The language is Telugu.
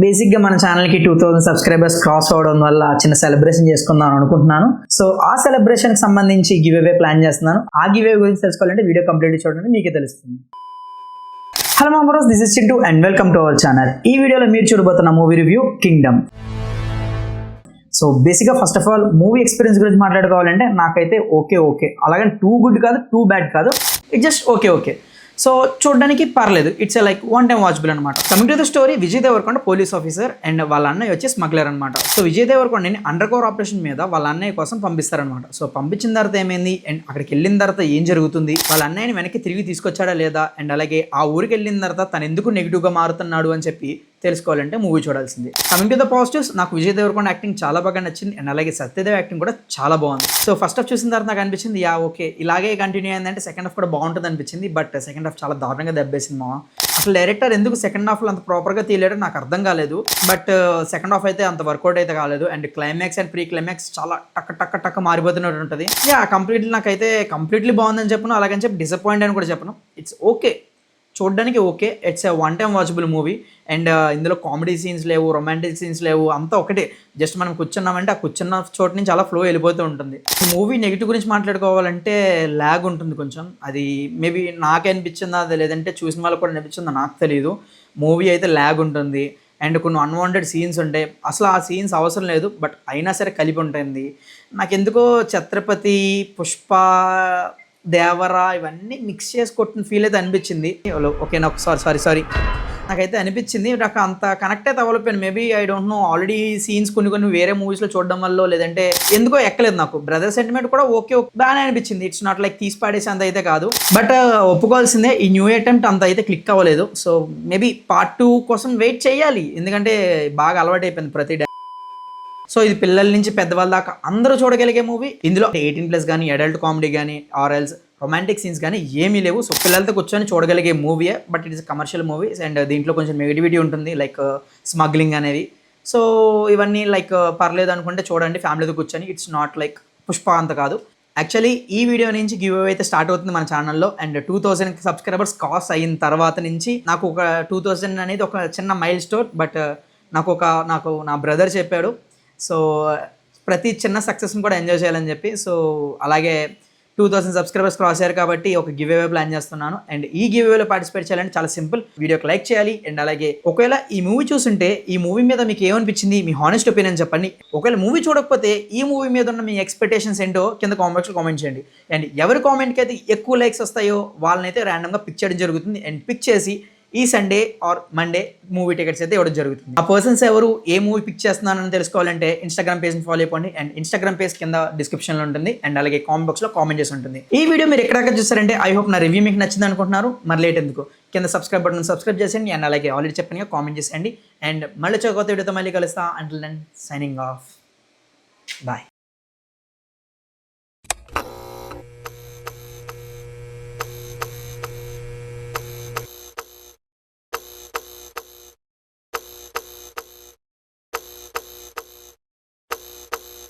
బేసిక్గా మన ఛానల్కి టూ థౌసండ్ సబ్స్క్రైబర్స్ క్రాస్ అవడం వల్ల చిన్న సెలబ్రేషన్ చేసుకుందాం అనుకుంటున్నాను. సో ఆ సెలబ్రేషన్కి సంబంధించి గివ్ అవే ప్లాన్ చేస్తున్నాను. ఆ గివ్ అవే గురించి తెలుసుకోవాలంటే వీడియో కంప్లీట్ చూడండి మీకే తెలుస్తుంది. Hello మామరోస్ this is Chintu and welcome to our channel ఈ వీడియోలో మీరు చూడబోతున్న మూవీ రివ్యూ కింగ్డమ్ సో బేసిక్గా first of all movie experience గురించి మాట్లాడుకోవాలంటే నాకైతే ఓకే ఓకే అలాగే టూ గుడ్ కాదు టూ బ్యాడ్ కాదు. It just okay okay so చూడడానికి పర్లేదు. It's like one time watchable అనమాట coming to the story Vijay Devarakonda police officer and వాళ్ళ అన్నయ్య వచ్చి స్మగ్లర్ అనమాట so Vijay దేవరకొండని under cover operation మీద వాళ్ళ అన్నయ్య కోసం పంపిస్తారనమాట సో పంపించిన తర్వాత ఏమైంది? అండ్ అక్కడికి వెళ్ళిన తర్వాత ఏం జరుగుతుంది? వాళ్ళ అన్నయ్యని వెనక్కి తిరిగి తీసుకొచ్చాడా లేదా? అండ్ అలాగే ఆ ఊరికి వెళ్ళిన తర్వాత తను ఎందుకు నెగిటివ్గా మారుతున్నాడు అని చెప్పి తెలుసుకోవాలంటే మూవీ చూడాల్సింది. కమింగ్ టు ద పాజిటివ్స్ నాకు విజయ్ దేవరకొండ యాక్టింగ్ చాలా బాగా నచ్చింది. అండ్ అలాగే సత్యదేవ్ యాక్టింగ్ కూడా చాలా బాగుంది. సో ఫస్ట్ హాఫ్ చూసిన తర్వాత నాకు అనిపించింది యా ఓకే ఇలాగే కంటిన్యూ అయిందంటే సెకండ్ హాఫ్ కూడా బాగుంటుంది అనిపించింది. బట్ సెకండ్ హాఫ్ చాలా దారుణంగా దెబ్బేసింది మా అసలు డైరెక్టర్ ఎందుకు సెకండ్ హాఫ్లో అంత ప్రాపర్గా తీయలేడో నాకు అర్థం కాలేదు. బట్ సెకండ్ హాఫ్ అయితే అంత వర్కౌట్ అయితే కాలేదు. And climax and pre climax చాలా టక్ టక్ టక్ మారిపోతున్నట్టు ఉంటుంది. యా కంప్లీట్లీ నాకైతే కంప్లీట్లీ బాగుందని చెప్పను. అలాగని చెప్పి డిసప్పాయింట్ అని కూడా చెప్పను. ఇట్స్ ఓకే చూడడానికి okay. It's a one time watchable movie and ఇందులో కామెడీ సీన్స్ లేవు రొమాంటిక్ సీన్స్ లేవు అంతా ఒకటే. జస్ట్ మనం కూర్చున్నామంటే ఆ కూర్చున్న చోటు నుంచి అలా ఫ్లో వెళ్ళిపోతూ ఉంటుంది. మూవీ నెగిటివ్ గురించి మాట్లాడుకోవాలంటే ల్యాగ్ ఉంటుంది కొంచెం. అది మేబీ నాకు అనిపించిందా అది లేదంటే చూసిన వాళ్ళకి కూడా అనిపించిందా నాకు తెలియదు మూవీ అయితే ల్యాగ్ ఉంటుంది. అండ్ కొన్ని అన్వాంటెడ్ సీన్స్ ఉంటాయి. అసలు ఆ సీన్స్ అవసరం లేదు బట్ అయినా సరే కలిపి ఉంటుంది. నాకు ఎందుకో ఛత్రపతి పుష్ప దేవరా ఇవన్నీ మిక్స్ చేసి కొట్టిన ఫీల్ అయితే అనిపించింది. ఓకే నాకు సారీ సారీ సారీ నాకైతే అనిపించింది నాకు అంత కనెక్ట్ అయితే అవ్వలేకపోయాను. Maybe I don't know already scenes కొన్ని కొన్ని వేరే మూవీస్లో చూడడం వల్ల లేదంటే ఎందుకో ఎక్కలేదు నాకు. బ్రదర్ సెంటిమెంట్ కూడా ఓకే బాగానే అనిపించింది. ఇట్స్ నాట్ లైక్ తీసి పాడేసి అంత అయితే కాదు. బట్ uh, ఒప్పుకోవాల్సిందే ఈ న్యూ అటెంప్ట్ అంత అయితే క్లిక్ అవ్వలేదు. సో మేబీ పార్ట్ టూ కోసం వెయిట్ చేయాలి. ఎందుకంటే బాగా అలవాటు అయిపోయింది ప్రతి డే సో ఇది పిల్లల నుంచి పెద్దవాళ్ళ దాకా అందరూ చూడగలిగే మూవీ. ఇందులో ఎయిటీన్ ప్లస్ కానీ అడల్ట్ కామెడీ కానీ ఆర్ఎల్స్ రొమాంటిక్ సీన్స్ కానీ ఏమీ లేవు. సో పిల్లలతో కూర్చొని చూడగలిగే మూవీయే but it is commercial movies and దీంట్లో కొంచెం నెగిటివిటీ ఉంటుంది లైక్ uh, స్మగ్లింగ్ అనేది. సో ఇవన్నీ లైక్ uh, పర్లేదు అనుకుంటే చూడండి ఫ్యామిలీతో కూర్చొని. ఇట్స్ నాట్ లైక్ పుష్ప అంత కాదు. యాక్చువల్లీ ఈ వీడియో నుంచి గివ్ అయితే స్టార్ట్ అవుతుంది మన ఛానల్లో. And two thousand subscribers cross అయిన తర్వాత నుంచి నాకు ఒక టూ థౌసండ్ అనేది ఒక చిన్న మైల్ స్టోర్ బట్ uh, నాకు ఒక నాకు నా బ్రదర్ చెప్పాడు. సో ప్రతి చిన్న సక్సెస్ని కూడా ఎంజాయ్ చేయాలని చెప్పి సో అలాగే టూ థౌసండ్ సబ్స్క్రైబర్స్ క్రాస్ అయ్యారు కాబట్టి ఒక గివ్ అవే ప్లాన్ చేస్తున్నాను. అండ్ ఈ గివ్ అవేలో పార్టిసిపేట్ చేయాలంటే చాలా సింపుల్. వీడియోకి లైక్ చేయాలి. అండ్ అలాగే ఒకవేళ ఈ మూవీ చూస్తుంటే ఈ మూవీ మీద మీకు ఏమనిపించింది? మీ హానెస్ట్ ఒపీనియన్ చెప్పండి. ఒకవేళ మూవీ చూడకపోతే ఈ మూవీ మీద ఉన్న మీ ఎక్స్పెక్టేషన్స్ ఏంటో కింద కామెంట్స్లో కామెంట్ చేయండి. అండ్ ఎవరి కామెంట్కి అయితే ఎక్కువ లైక్స్ వస్తాయో వాళ్ళనైతే ర్యాండమ్గా పిక్ చేయడం జరుగుతుంది. అండ్ పిక్ చేసి ఈ Sunday or Monday movie tickets అయితే ఇవ్వడం జరుగుతుంది. ఆ పర్సన్స్ ఎవరు ఏ మూవీ పిక్ చేస్తున్నారని తెలుసుకోవాలంటే ఇన్స్టాగ్రామ్ పేజ్ని ఫాలో అయిపోండి అండ్ ఇన్స్టాగ్రామ్ పేజ్ కింద డిస్క్రిప్షన్లో ఉంటుంది. అండ్ అలాగే కామెంట్ బాక్స్లో కామెంట్ చేసి ఉంటుంది. ఈ వీడియో మీరు ఎక్కడ చూస్తారంటే ఐ హోప్ నా రివ్యూ మీకు నచ్చింది అనుకుంటున్నారు. మరి లేట్ ఎందుకు? కింద సబ్స్క్రైబ్ బటన్ సబ్స్క్రైబ్ చేసేయండి. అండ్ అలాగే ఆల్రెడీ చెప్పిన కామెంట్ చేసేయండి. అండ్ మళ్ళీ కొత్త వీడియోతో మళ్ళీ కలుస్తా. Until then signing off bye